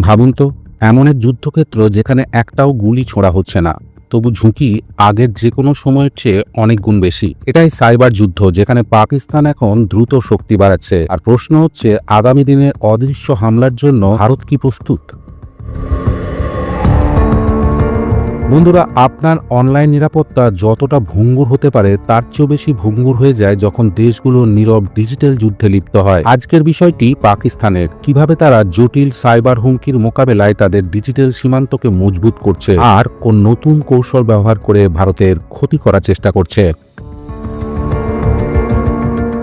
ভাবুন তো, এমন এক যুদ্ধক্ষেত্র যেখানে একটাও গুলি ছোঁড়া হচ্ছে না। তবু ঝুঁকি আগের যে কোনো সময়ের চেয়ে অনেক গুণ বেশি। এটাই সাইবার যুদ্ধ, যেখানে পাকিস্তান এখন দ্রুত শক্তি বাড়াচ্ছে। আর প্রশ্ন হচ্ছে, আগামী দিনের অদৃশ্য হামলার জন্য ভারত কি প্রস্তুত? বন্ধুরা, আপনার অনলাইন নিরাপত্তা যতটা ভঙ্গুর হতে পারে, তার চেয়েও বেশি ভঙ্গুর হয়ে যায় যখন দেশগুলো নীরব ডিজিটাল যুদ্ধে লিপ্ত হয়। আজকের বিষয়টি পাকিস্তানের। কীভাবে তারা জটিল সাইবার হুমকির মোকাবেলায় তাদের ডিজিটাল সীমান্তকে মজবুত করছে আর কোন নতুন কৌশল ব্যবহার করে ভারতের ক্ষতি করার চেষ্টা করছে?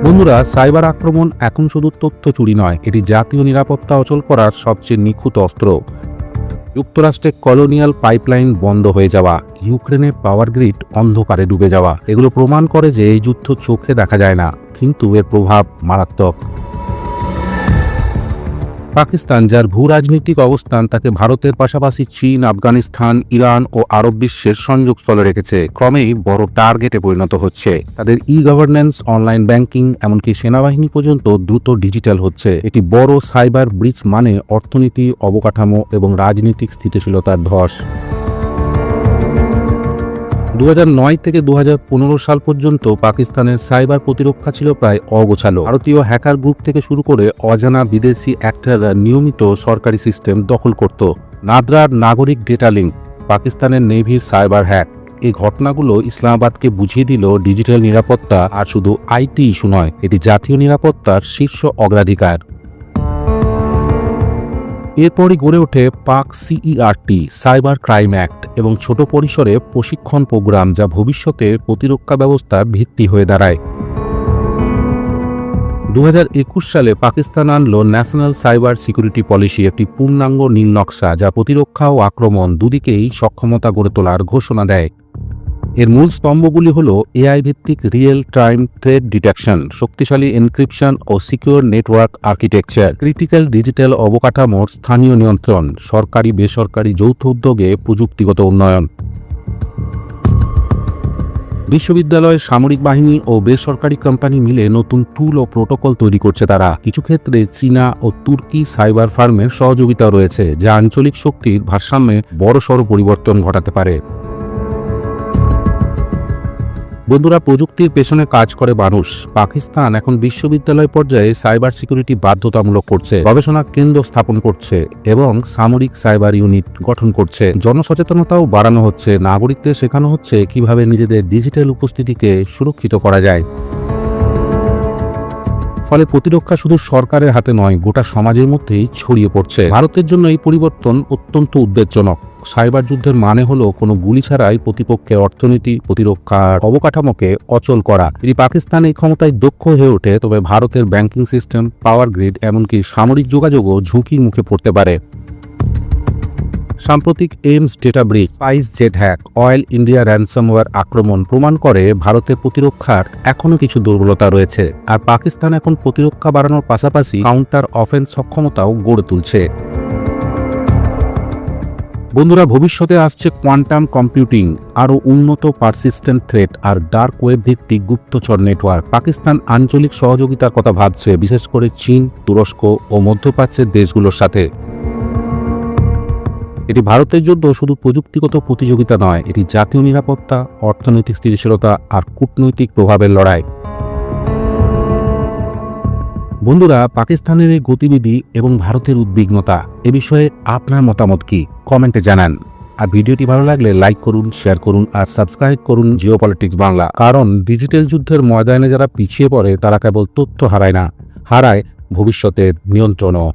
বন্ধুরা, সাইবার আক্রমণ এখন শুধু তথ্য চুরি নয়, এটি জাতীয় নিরাপত্তা অচল করার সবচেয়ে নিখুঁত অস্ত্র। যুক্তরাষ্ট্রে কলোনিয়াল পাইপলাইন বন্ধ হয়ে যাওয়া, ইউক্রেনে পাওয়ার গ্রিড অন্ধকারে ডুবে যাওয়া। এগুলো প্রমাণ করে যে এই যুদ্ধ চোখে দেখা যায় না, কিন্তু এর প্রভাব মারাত্মক। পাকিস্তান, যার ভূ রাজনৈতিক অবস্থান তাকে ভারতের পাশাপাশি চীন, আফগানিস্তান, ইরান ও আরব বিশ্বের সংযোগস্থলে রেখেছে, ক্রমেই বড় টার্গেটে পরিণত হচ্ছে। তাদের ই গভর্নেন্স অনলাইন ব্যাংকিং এমনকি সেনাবাহিনী পর্যন্ত দ্রুত ডিজিটাল হচ্ছে। এটি বড় সাইবার ব্রিজ মানে অর্থনীতি, অবকাঠামো এবং রাজনৈতিক স্থিতিশীলতার ধস। দু হাজার নয় থেকে দু হাজার পনেরো সাল পর্যন্ত পাকিস্তানের সাইবার প্রতিরক্ষা ছিল প্রায় অগোছালো। ভারতীয় হ্যাকার গ্রুপ থেকে শুরু করে অজানা বিদেশি অ্যাক্টাররা নিয়মিত সরকারি সিস্টেম দখল করত। নাদ্রার নাগরিক ডেটা লিঙ্ক পাকিস্তানের নেভির সাইবার হ্যাক। এই ঘটনাগুলো ইসলামাবাদকে বুঝিয়ে দিল ডিজিটাল নিরাপত্তা আর শুধু আইটি ইস্যু নয়, এটি জাতীয় নিরাপত্তার শীর্ষ অগ্রাধিকার। এরপরই গড়ে ওঠে পাক সিইআরটি, সাইবার ক্রাইম অ্যাক্ট এবং ছোট পরিসরে প্রশিক্ষণ প্রোগ্রাম যা ভবিষ্যতের প্রতিরক্ষা ব্যবস্থার ভিত্তি হয়ে দাঁড়ায়। দু হাজার একুশ সালে পাকিস্তান আনলো ন্যাশনাল সাইবার সিকিউরিটি পলিসি একটি পূর্ণাঙ্গ নীল নকশা যা প্রতিরক্ষা ও আক্রমণ দুদিকেই সক্ষমতা গড়ে তোলার ঘোষণা দেয়। এর মূল স্তম্ভগুলি হল এআই ভিত্তিক রিয়েল টাইম থ্রেড ডিটেকশন, শক্তিশালী এনক্রিপশন ও secure network architecture, critical digital অবকাঠামোর স্থানীয় নিয়ন্ত্রণ, সরকারি, বেসরকারি যৌথ উদ্যোগে প্রযুক্তিগত উন্নয়ন। বিশ্ববিদ্যালয়, সামরিক বাহিনী ও বেসরকারি কোম্পানি মিলে নতুন টুল ও প্রোটোকল তৈরি করছে তারা। কিছু ক্ষেত্রে চীনা ও তুর্কি সাইবার ফার্মের সহযোগিতা রয়েছে, যা আঞ্চলিক শক্তির ভারসাম্যে বড়সড় পরিবর্তন ঘটাতে পারে। বন্ধুরা, প্রযুক্তির পেছনে কাজ করে মানুষ। পাকিস্তান এখন বিশ্ববিদ্যালয় পর্যায়ে সাইবার সিকিউরিটি বাধ্যতামূলক করছে, গবেষণা কেন্দ্র স্থাপন করছে এবং সামরিক সাইবার ইউনিট গঠন করছে। জনসচেতনতাও বাড়ানো হচ্ছে, নাগরিকদের শেখানো হচ্ছে কীভাবে নিজেদের ডিজিটাল উপস্থিতিকে সুরক্ষিত করা যায়। ফলে প্রতিরক্ষা শুধু সরকারের হাতে নয়, গোটা সমাজের মধ্যেই ছড়িয়ে পড়ছে। ভারতের জন্য এই পরিবর্তন অত্যন্ত উদ্বেগজনক। সাইবার যুদ্ধের মানে হল কোনো গুলি ছাড়াই প্রতিপক্ষের অর্থনীতি প্রতিরক্ষার অবকাঠামোকে অচল করা। যদি পাকিস্তান এই ক্ষমতায় দক্ষ হয়ে ওঠে, তবে ভারতের ব্যাংকিং সিস্টেম, পাওয়ার গ্রিড, এমনকি সামরিক যোগাযোগও ঝুঁকির মুখে পড়তে পারে। সাম্প্রতিক AIIMS data breach SpiceJet hack, Oil India ransomware আক্রমণ প্রমাণ করে ভারতের প্রতিরক্ষার এখনও কিছু দুর্বলতা রয়েছে। আর পাকিস্তান এখন প্রতিরক্ষা বাড়ানোর পাশাপাশি কাউন্টার অফেন্স সক্ষমতাও গড়ে তুলছে। বন্ধুরা, ভবিষ্যতে আসছে কোয়ান্টাম কম্পিউটিং আরও উন্নত পারসিস্টেন্ট থ্রেট আর ডার্ক ওয়েব ভিত্তিক গুপ্তচর নেটওয়ার্ক পাকিস্তান আঞ্চলিক সহযোগিতার কথা ভাবছে, বিশেষ করে চীন, তুরস্ক ও মধ্যপ্রাচ্যের দেশগুলোর সাথে। এটি ভারতের জন্য শুধু প্রযুক্তিগত প্রতিযোগিতা নয়, এটি জাতীয় নিরাপত্তা, অর্থনৈতিক স্থিতিশীলতা আর কূটনৈতিক প্রভাবের লড়াই। বন্ধুরা, পাকিস্তানের এই গতিবিধি এবং ভারতের উদ্বিগ্নতা, এ বিষয়ে আপনার মতামত কি? কমেন্টে জানান। আর ভিডিওটি ভালো লাগলে লাইক করুন, শেয়ার করুন আর সাবস্ক্রাইব করুন জিও পলিটিক্স বাংলা। কারণ ডিজিটাল যুদ্ধের ময়দানে যারা পিছিয়ে পড়ে, তারা কেবল তথ্য হারায় না, হারায় ভবিষ্যতের নিয়ন্ত্রণও।